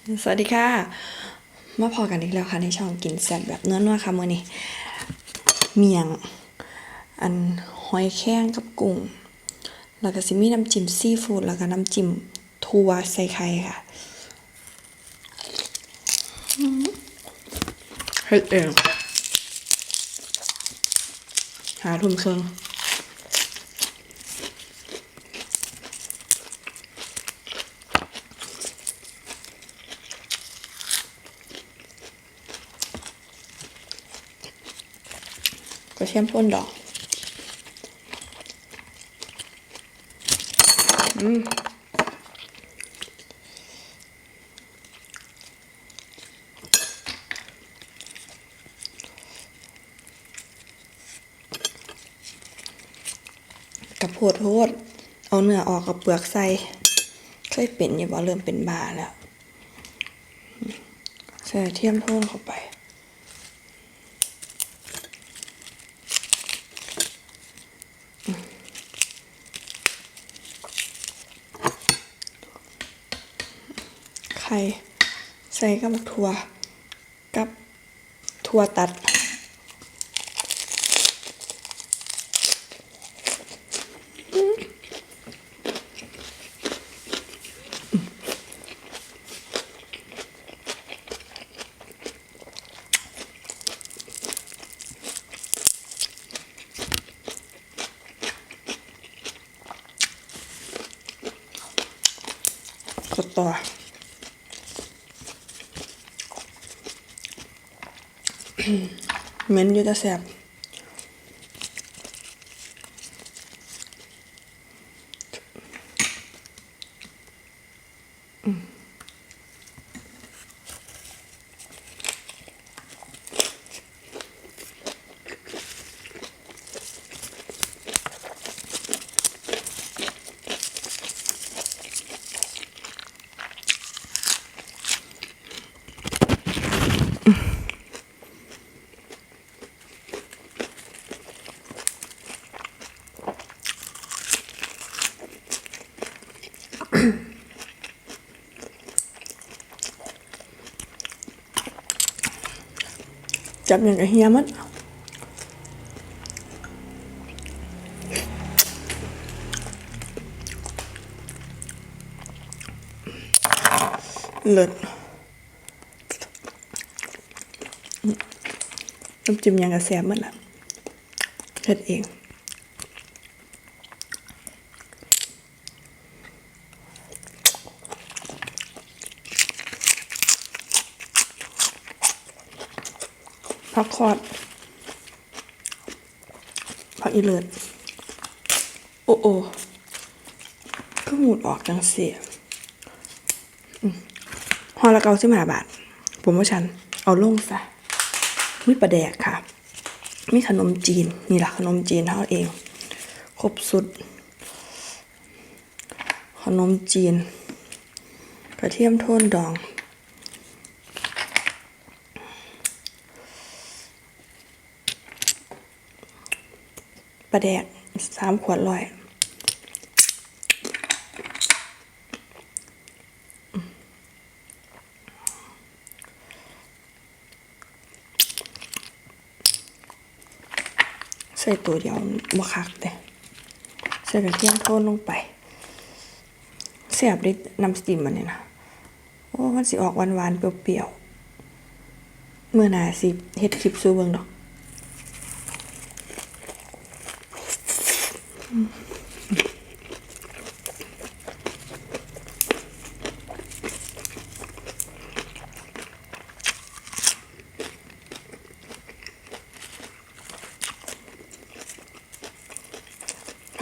สวัสดีค่ะ มาพอกันอีกแล้วค่ะในช่องกินแซ่บแบบเนื้อๆค่ะมื้อนี้ เมียง อันหอยแครงกับกุ้ง แล้วก็สิมีน้ำจิ้มซีฟู้ดแล้วก็น้ำจิ้มถั่วใส่ไข่ค่ะอืมเฮ็ดเองหาทุ่มเครื่อง กระเทียมป่นดอกอืมกับโพดโทษเอาเนื้อออกกับเปลือกใส่เคยเป็นอยู่บ่เริ่มเป็นบาแล้วใส่เทียมโทนเข้าไป ไข่ใส่กับถั่ว กับถั่วตัด กดต่อ เหม็นอยู่แต่แสบ จับอย่างกับเฮียมันเลิศน้ำจิ้มยังกระแซ่บหมันละเฮ็ดเอง พักคอดพักอีเลิศโอ้โอ้ก็หมุดออกจังเสียฮอละเกาสิบห้าบาท ผมว่าฉันเอาลงซะมีปลาแดกค่ะ มีขนมจีน นี่แหละขนมจีนเท่าเอง ครบสุด ขนมจีน กระเทียมโทนดอง ปลาแดกสามขวดร้อยใส่ตัวเดียวบ่คักแต่ใส่กระเทียมโทนลงไปเสียบด้น้ำสติมมันนี่ยนะโอ้มันสิออกหวานๆเปรี้ยวๆเมื่อหนาสิเฮ็ดคลิปสู้เบิงดอก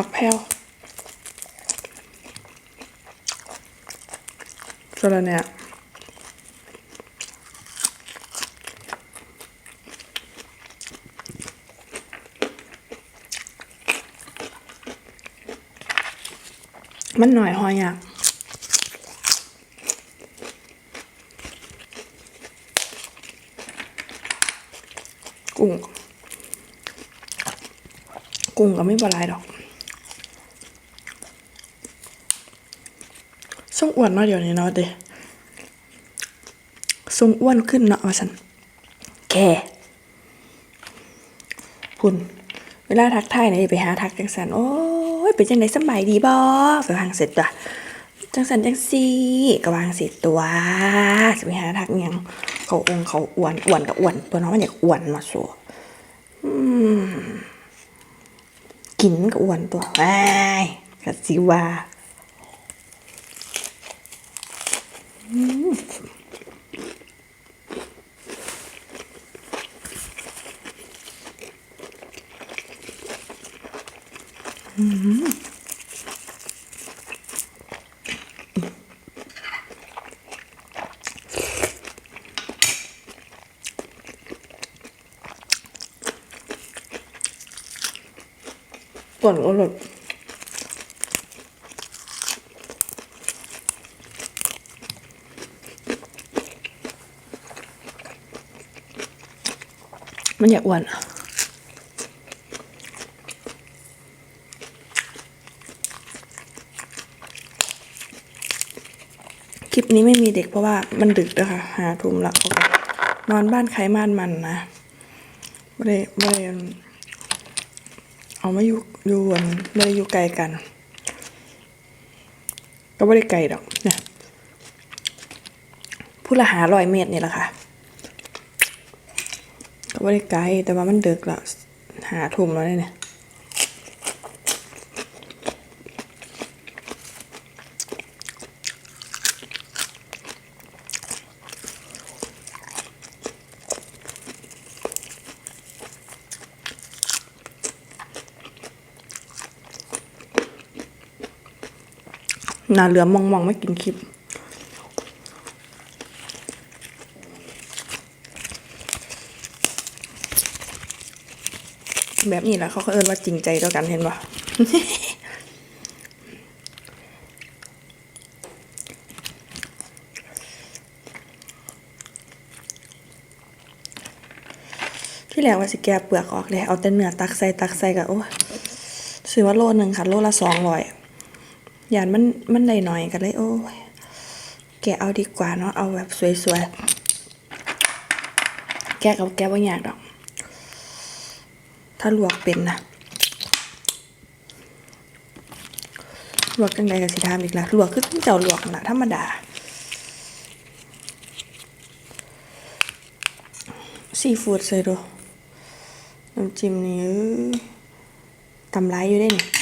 ผักแพรวสระเนี่ยมันหน่อยหอยอะกุ้ง กุ้งก็ไม่ปลายดอก ส่งอ้วนมาเดี๋ยวนี้เนาะเด้ทรงอ้วนขึ้นเนาะว่าสันแกคุณเวลาทักทายเนี่ยไปหาทักจังสันโอ้ยเป็นจังไดสำบายดีบ่ไปวางเสร็จตัวจังสันจังซีก็วางเสร็จตัวจะไปหาทักยังเขาองเขาอ้วนอ้วนกับอ้วน ตัวน้องมันอยากอ้วนมาสัวอืมกินก็อ้วนตัวไอ้กะสิว่า ก่อนก็แบบ มันอยากอ้วนอะคลิปนี้ไม่มีเด็กเพราะว่ามันดึกแล้วค่ะ หาทุ่มละนอนบ้านใครบ้านมันนะไม่ได้ไม่ได้เอามาอยู่อยู่อันไม่ได้อยู่ไกลกัน ก็ไม่ได้ไกลดอกเนี่ยผู้ละหาร้อยเมตรนี่แหละค่ะ ก็ไม่ได้ไกลแต่ว่ามันเดึกแล้วหาทุ่มแล้วเนี่ยนาเหลือมองมองๆไม่กินคลิป แบบนี้แหละเขาเอินว่าจริงใจต่อกันเห็นปะที่แล้วว่าสิแกเปลือกออกเลยเอาแต่เนื้อตักใส่ตักใส่กับโอ้ซื้อว่าโลหนึ่งค่ะ โลละสองร้อยยานมันมันได้หน่อยกันเลย โอ้ยแกเอาดีกว่าเนาะเอาแบบสวยๆแกกับแกว่ายากดอกาลวกเป็นนะลวกจังใดกับสิทามอีกละลวกคือเจ้าลวกนะธรรมดาซีฟู้ดใส่ดูน้ำจิ้มนี่ตำร้ายอยู่ได้นี่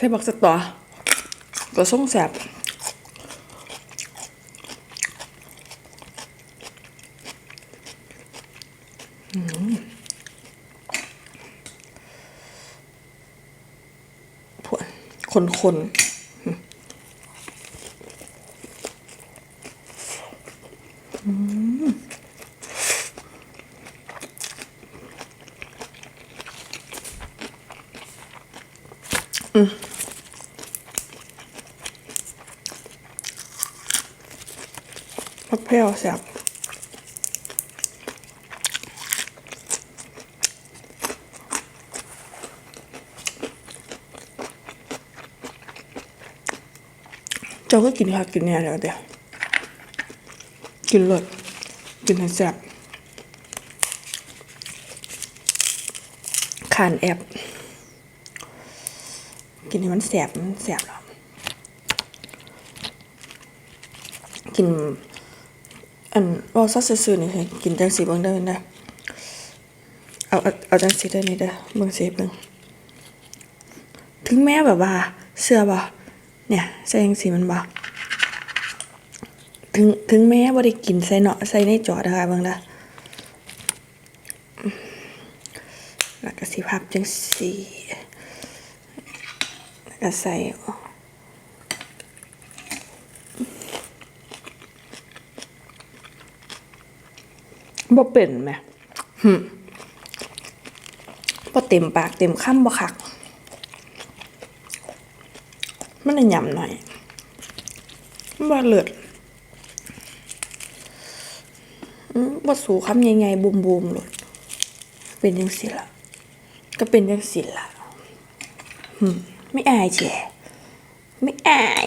ใส่บักสตอก็ส่งแสบอืมพวกคนคนพัก แพรวแสบเจ้าก็กินผักกินเนี่ยเดี๋ยวเดี๋ยวกินเลยกินให้แสบขานแอบกินให้มันแสบมันแสบหรอกิน อันว่าซอสซื่อๆนี่ให้กินจังสีเบิ่งได้ได้เอาเอาเอาจังสีได้นี่เด้อเบิ่งสิเบิ่งถึงแม้แบบว่าเสื้อบ่เนี่ยใส่จังสีมันบ่ถึงถึงแม้บ่ได้กินใส่เนาะใส่ในจอดนะคะเบิ่งเด้อแล้วก็สิพับจังสีแล้วก็ใส่ บ่เป็นแหมหึบ่เต็มปากเต็มคำบ่คัก มันน่ะยำหน่อยบ่เลิศอืมบ่สูคำใหญ่ๆบูมๆโลดเป็นจังซี่ล่ะก็เป็นจังซี่ล่ะหึไม่อายแจ้ไม่อาย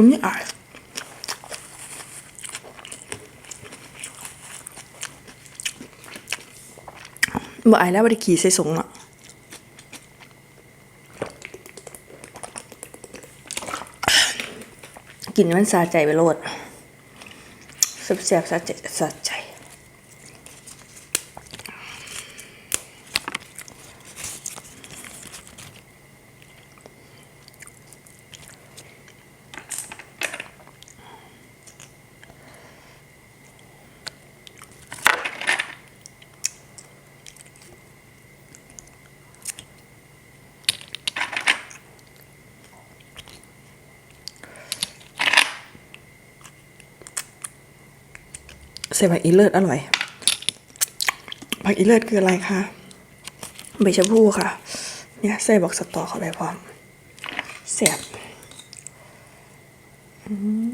มันไม่อายบ่อายแล้วบ่ได้ขี่ใส่สงอะกินมันสาใจไปโลดแสบๆสาใจสาใจ ใส่ผักอีเลิศอร่อย ผักอีเลิศคืออะไรคะใบชะพูค่ะ เนี่ยใส่บอกสตอเข้าไปพร้อมเสียบอืม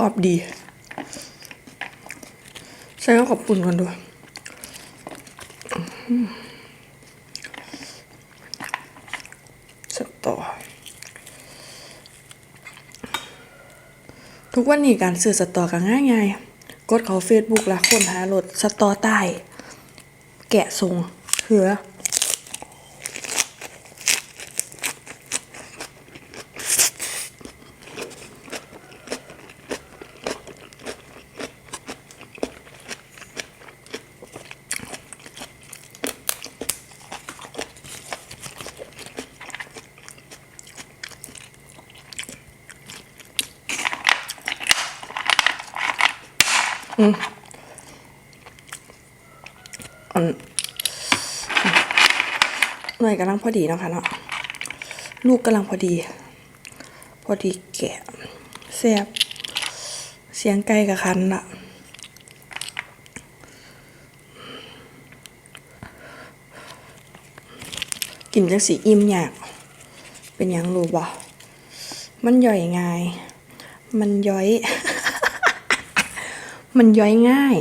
กรอบดีใส่ข้าวขอบปุ่นกันด้วยอืมสตอทุกวันนี้การซื้อสตอก็ง่ายง่ายกดเขาเฟซบุ๊กล้วค้นหาโหลดสตอใต้ แกะทรงเถือ อันหน่วยกำลังพอดีนะคะเนาะลูกกำลังพอดี พอดีแกะแซ่บเสียงไก่กับคันละกินจังสีอิ่มยากเป็นยังรู้บ่มันย่อยง่าย มันย่อย มันย่อยง่าย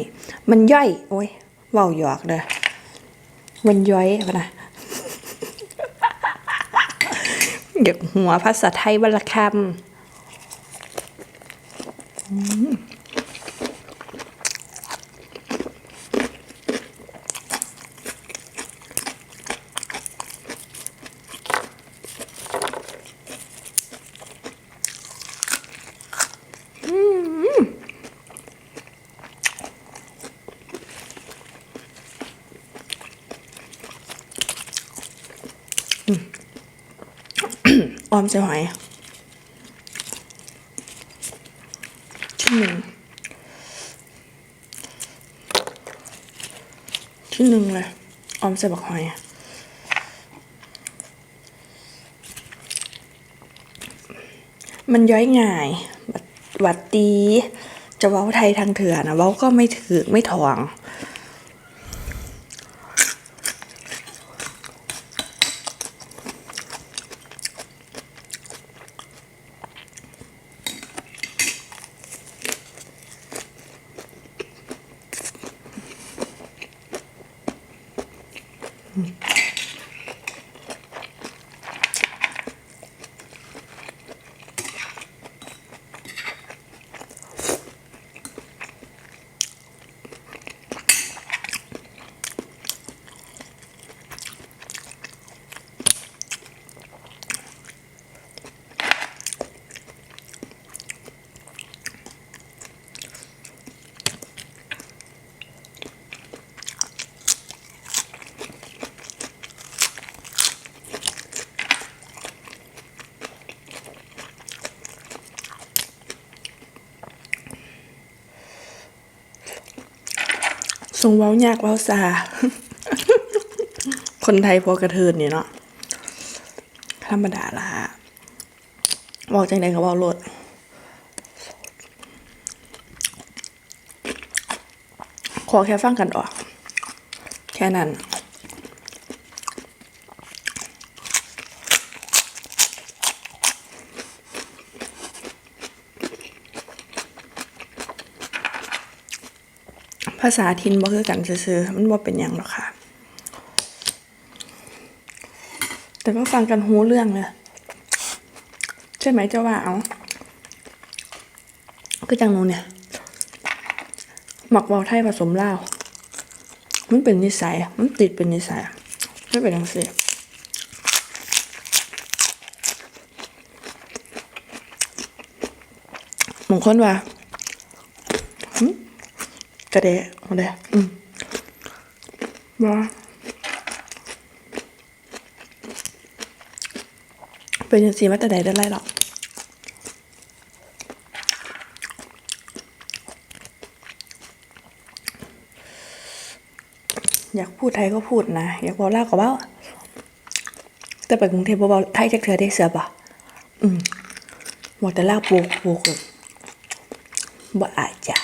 มันย่อย โอ้ยเว้าหยอกเด้อมันย่อยนะเดี๋ยวหัวภาษาไทยวันละคำ อมเส่หอยชิ้นหนึ่งชิ้นหนึ่งเลยออมเส่บักหอยมันย้อยง่ายหวัดตี จะเว้าไทยทางเถื่อนนะเว้าก็ไม่ถือไม่ถ่อง ทรงเว้ายากเว้าซาคนไทยพอกระเทินเนี่ยเนาะธรรมดาละบอกจังไดก็บอกรถขอแค่ฟังกันออก แค่นั้น ภาษาทินบ่คือกันซื่อๆมันบ่เป็นหยังหรอกค่ะ แต่ก็ฟังกันหูเรื่องเลยใช่ไหมเจ้าว่าเอาคือจังนูเนี่ย หมักเบาไทยผสมเหล้ามันเป็นนิสัย มันติดเป็นนิสัยไม่เป็นทังสิบางคนว่า กระเดะกระเดะอืมว่าเป็นยังสีมาแต่ใดได้ไรหรอกอยากพูดไทยก็พูดนะ อยากบอกลาวก็เว้าแต่ไปกรุงเทพบ่เว้าไทยจักเทื่อได้เสือบ่อืมบอกแต่ลาวโปกโปกเลยบ่อายจ้ะ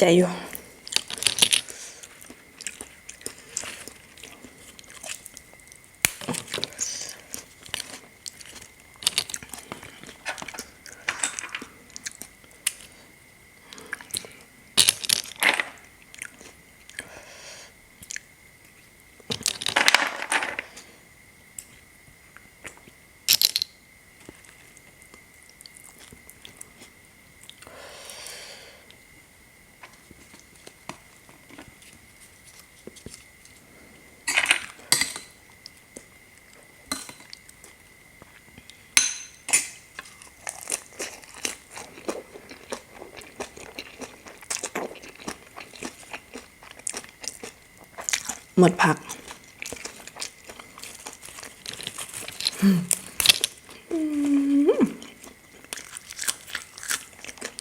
ภูมิ หมดผัก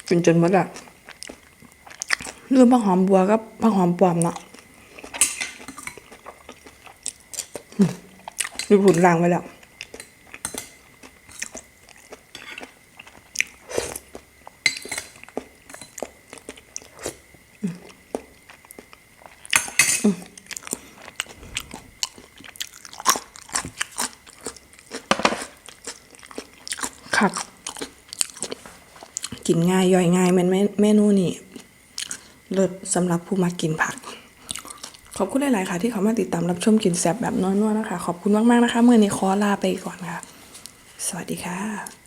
กินจนหมดอะเรื่องผักหอมบัวกับผักหอมปลอมเนาะดูผุนลางไว้แล้ว กินง่ายย่อยง่ายแมันเมนูนี้เลิศสำหรับผู้มากินผัก ขอบคุณหลาย ๆ ค่ะ ที่เขามาติดตามรับชมกินแซ่บแบบนัวๆนะคะ ขอบคุณมาก ๆ นะคะ เมื่อนี้ขอลาไปก่อนค่ะ สวัสดีค่ะ